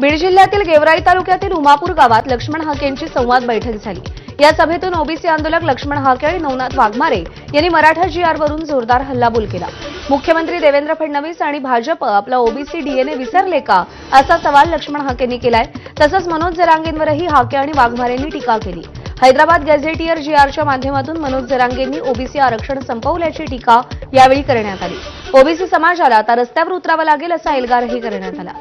बीड जिल्ह्यातील गेवराई तालुक्यातील उमापूर गावात लक्ष्मण हाके यांची संवाद बैठक झाली. या सभेतून ओबीसी आंदोलक लक्ष्मण हाके आणि नवनाथ वाघमारे यांनी मराठा जीआरवरून जोरदार हल्लाबोल केला. मुख्यमंत्री देवेंद्र फडणवीस आणि भाजप आपला ओबीसी डीएनए विसरले का असा सवाल लक्ष्मण हाकेंनी केलाय. तसंच मनोज जरांगेंवरही हाके आणि वाघमारेंनी टीका केली. हैदराबाद गॅझेटियर जीआरच्या माध्यमातून मनोज जरांगेंनी ओबीसी आरक्षण संपवल्याची टीका यावेळी करण्यात आली. ओबीसी समाजाला आता रस्त्यावर उतरावं लागेल असा एल्गारही करण्यात आला.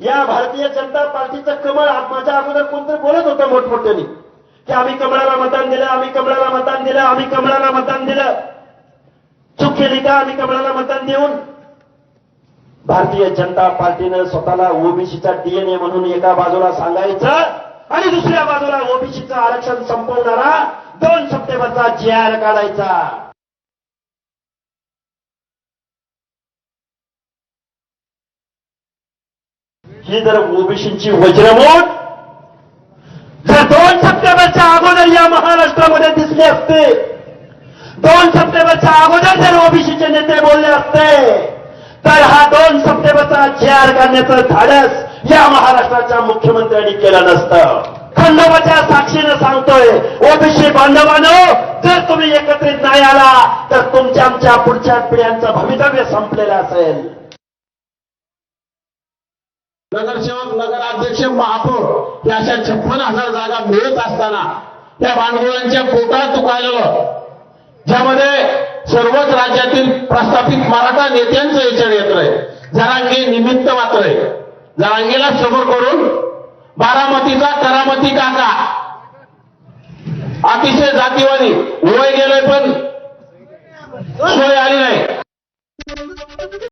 या भारतीय जनता पार्टीचं कमळ माझ्या अगोदर कोणतरी बोलत होतं मोठमोठ्याने. की आम्ही कमळाला मतदान दिलं आम्ही कमळाला मतदान दिलं आम्ही कमळाला मतदान दिलं. चूक केली का? आम्ही कमळाला मतदान देऊन. भारतीय जनता पार्टीनं स्वतःला ओबीसीचा डीएनए म्हणून एका बाजूला सांगायचं आणि दुसऱ्या बाजूला ओबीसीचं आरक्षण संपवणारा दोन सप्टेंबरचा जी आर काढायचा. ही जर ओबीसीची जर दोन सप्टेंबरच्या अगोदर या महाराष्ट्रामध्ये दिसले असते दोन सप्टेंबरच्या अगोदर जर ओबीसीचे नेते बोलले असते तर हा दोन सप्टेंबरचा जे काढण्याचं धाडस या महाराष्ट्राच्या मुख्यमंत्र्यांनी केलं नसतं. खंडोबाच्या साक्षीनं सांगतोय ओबीसी बांधवानो जर तुम्ही एकत्रित नाही आला तर तुमच्या आमच्या पुढच्या पिढ्यांचं भवितव्य संपलेलं असेल. नगरसेवक नगराध्यक्ष महापौर या अशा छप्पन हजार जागा मिळत असताना त्या भांडवलांच्या पोटात चुकायलेलं ज्यामध्ये सर्वच राज्यातील प्रस्थापित मराठा नेत्यांचं याच्यात येत आहे. जरांगे निमित्त मात्र आहे. जरांगेला समोर करून बारामतीचा करामती काका. अतिशय जातीवादी. वय गेलोय पण